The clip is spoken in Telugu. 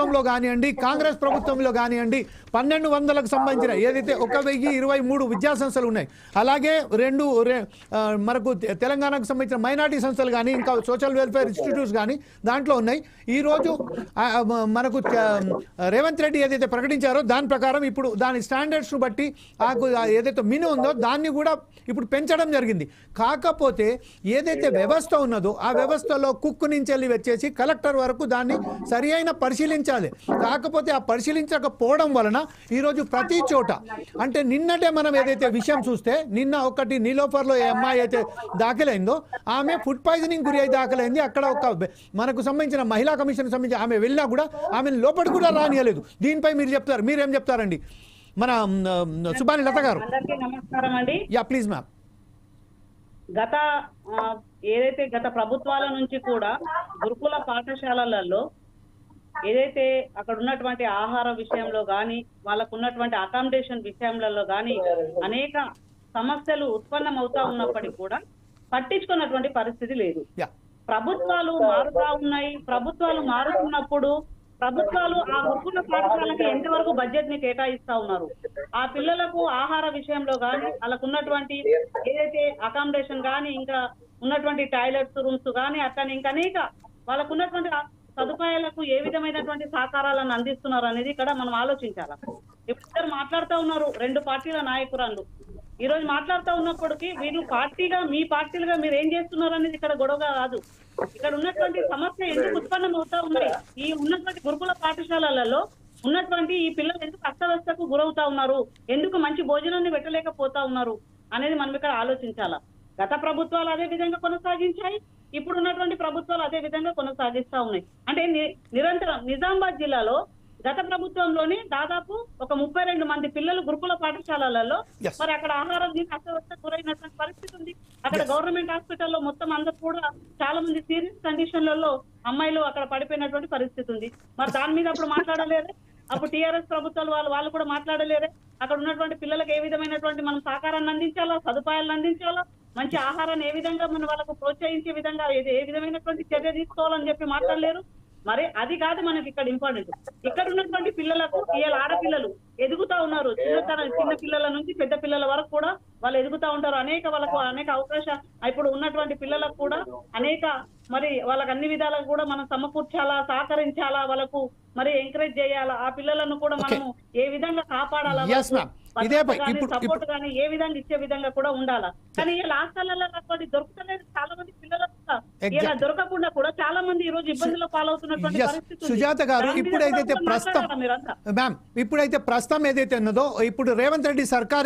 ప్రభుత్వంలో కానివ్వండి కాంగ్రెస్ ప్రభుత్వంలో కానివ్వండి పన్నెండు వందలకు సంబంధించిన ఏదైతే ఒక వెయ్యి ఇరవై మూడు విద్యా సంస్థలు ఉన్నాయి అలాగే రెండు మనకు తెలంగాణకు సంబంధించిన మైనార్టీ సంస్థలు కానీ ఇంకా సోషల్ వెల్ఫేర్ ఇన్స్టిట్యూట్స్ కానీ దాంట్లో ఉన్నాయి. ఈరోజు మనకు రేవంత్ రెడ్డి ఏదైతే ప్రకటించారో దాని ప్రకారం ఇప్పుడు దాని స్టాండర్డ్స్ను బట్టి ఆ ఏదైతే మిను ఉందో దాన్ని కూడా ఇప్పుడు పెంచడం జరిగింది. కాకపోతే ఏదైతే వ్యవస్థ ఉన్నదో ఆ వ్యవస్థలో కుక్కు నుంచి వెళ్ళి వచ్చేసి కలెక్టర్ వరకు దాన్ని సరి అయిన పరిశీలించాలి. కాకపోతే ఆ పరిశీలించకపోవడం వలన ఈరోజు ప్రతి చోట అంటే నిన్నటే మనం ఏదైతే విషయం చూస్తే నిన్న ఒకటి నీలోఫర్లో ఏ అమ్మాయి అయితే దాఖలైందో ఆమె ఫుడ్ పాయిజనింగ్ గురి అయి దాఖలైంది. అక్కడ ఒక మనకు సంబంధించిన మహిళా కమిషన్ సంబంధించి ఆమె వెళ్ళినా కూడా ఆమెను లోపలికి కూడా రానియలేదు. దీనిపై మీరు చెప్తారు. మీరేం చెప్తారండి? మన సుబాని లత గారు. నమస్కారం అండి. Yeah please ma'am. గత ఏదైతే గత ప్రభుత్వాల నుంచి కూడా గురుకుల పాఠశాలలలో ఏదైతే అక్కడ ఉన్నటువంటి ఆహార విషయంలో కానీ వాళ్ళకు ఉన్నటువంటి అకామిడేషన్ విషయంలో కానీ అనేక సమస్యలు ఉత్పన్నం అవుతా ఉన్నప్పటికీ కూడా పట్టించుకున్నటువంటి పరిస్థితి లేదు. ప్రభుత్వాలు మారుతా ఉన్నాయి. ప్రభుత్వాలు మారుతున్నప్పుడు ప్రభుత్వాలు ఆ గురుకుల పాఠశాలకి ఎంతవరకు బడ్జెట్ని కేటాయిస్తా ఉన్నారు? ఆ పిల్లలకు ఆహార విషయంలో కానీ వాళ్ళకు ఉన్నటువంటి ఏదైతే అకామిడేషన్ కానీ ఇంకా ఉన్నటువంటి టాయిలెట్స్ రూమ్స్ కానీ అట్లనే ఇంకా అనేక వాళ్ళకు ఉన్నటువంటి సదుపాయాలకు ఏ విధమైనటువంటి సహకారాలను అందిస్తున్నారు అనేది ఇక్కడ మనం ఆలోచించాలి? ఇప్పుడు ఇద్దరు మాట్లాడుతూ ఉన్నారు రెండు పార్టీల నాయకురాళ్ళు. ఈ రోజు మాట్లాడుతూ ఉన్నప్పటికీ వీళ్ళు పార్టీగా మీ పార్టీలుగా మీరు ఏం చేస్తున్నారు అనేది ఇక్కడ గొడవ కాదు. ఇక్కడ ఉన్నటువంటి సమస్య ఎందుకు ఉత్పన్నం అవుతా ఉన్నాయి? ఈ ఉన్నటువంటి గురుకుల పాఠశాలలలో ఉన్నటువంటి ఈ పిల్లలు ఎందుకు అస్తవ్యస్తకు గురవుతా ఉన్నారు? ఎందుకు మంచి భోజనాన్ని పెట్టలేకపోతా ఉన్నారు? అనేది మనం ఇక్కడ ఆలోచించాలా? గత ప్రభుత్వాలు అదే విధంగా కొనసాగించాయి. ఇప్పుడు ఉన్నటువంటి ప్రభుత్వాలు అదే విధంగా కొనసాగిస్తా ఉన్నాయి. అంటే నిరంతరం నిజామాబాద్ జిల్లాలో గత ప్రభుత్వంలోనే దాదాపు ఒక ముప్పై రెండు మంది పిల్లలు గురుకుల పాఠశాలలలో. మరి అక్కడ ఆహారం తిని అస్తవ్యస్త గురైనటువంటి పరిస్థితి ఉంది. అక్కడ గవర్నమెంట్ హాస్పిటల్లో మొత్తం అందరు కూడా చాలా మంది సీరియస్ కండిషన్లలో అమ్మాయిలు అక్కడ పడిపోయినటువంటి పరిస్థితి ఉంది. మరి దాని మీద అప్పుడు మాట్లాడలేరే అప్పుడు టీఆర్ఎస్ ప్రభుత్వాలు వాళ్ళు వాళ్ళు కూడా మాట్లాడలేరే అక్కడ ఉన్నటువంటి పిల్లలకు ఏ విధమైనటువంటి మనం సహకారాన్ని అందించాలా? సదుపాయాలను అందించాలా? మంచి ఆహారాన్ని ఏ విధంగా మనం వాళ్ళకు ప్రోత్సహించే విధంగా ఏ- విధమైనటువంటి చర్య తీసుకోవాలని చెప్పి మాట్లాడలేరు. మరి అది కాదు మనకి ఇక్కడ ఇంపార్టెంట్ ఇక్కడ ఉన్నటువంటి పిల్లలకు ఇవాళ ఆడపిల్లలు ఎదుగుతా ఉన్నారు. చిన్నతన చిన్న పిల్లల నుంచి పెద్ద పిల్లల వరకు కూడా వాళ్ళు ఎదుగుతా ఉంటారు. అనేక వాళ్ళకు అనేక అవకాశాలు ఇప్పుడు ఉన్నటువంటి పిల్లలకు కూడా అనేక మరి వాళ్ళకి అన్ని విధాలుగా కూడా మనం సమకూర్చాలా సహకరించాలా వాళ్ళకు మరి ఎంకరేజ్ చేయాలా ఆ పిల్లలను కూడా మనము ఏ విధంగా కాపాడాలా. ఇదే ఇప్పుడు- సపోర్ట్ కానీ ఏ విధంగా ఇచ్చే విధంగా కూడా ఉండాలా కానీ ఇలా హాస్టల్లో దొరుకుతలేదు చాలా మంది పిల్లలకు కూడా ఇలా. దొరకకుండా కూడా చాలా మంది ఈ రోజు ఇబ్బందుల్లో పాలవుతున్నటువంటి. పరిస్థితి. సుజాత గారు ఇప్పుడైతే ప్రస్తుతం మ్యామ్ ఇప్పుడైతే ప్రస్తుతం ఏదైతే ఉన్నదో ఇప్పుడు రేవంత్ రెడ్డి సర్కార్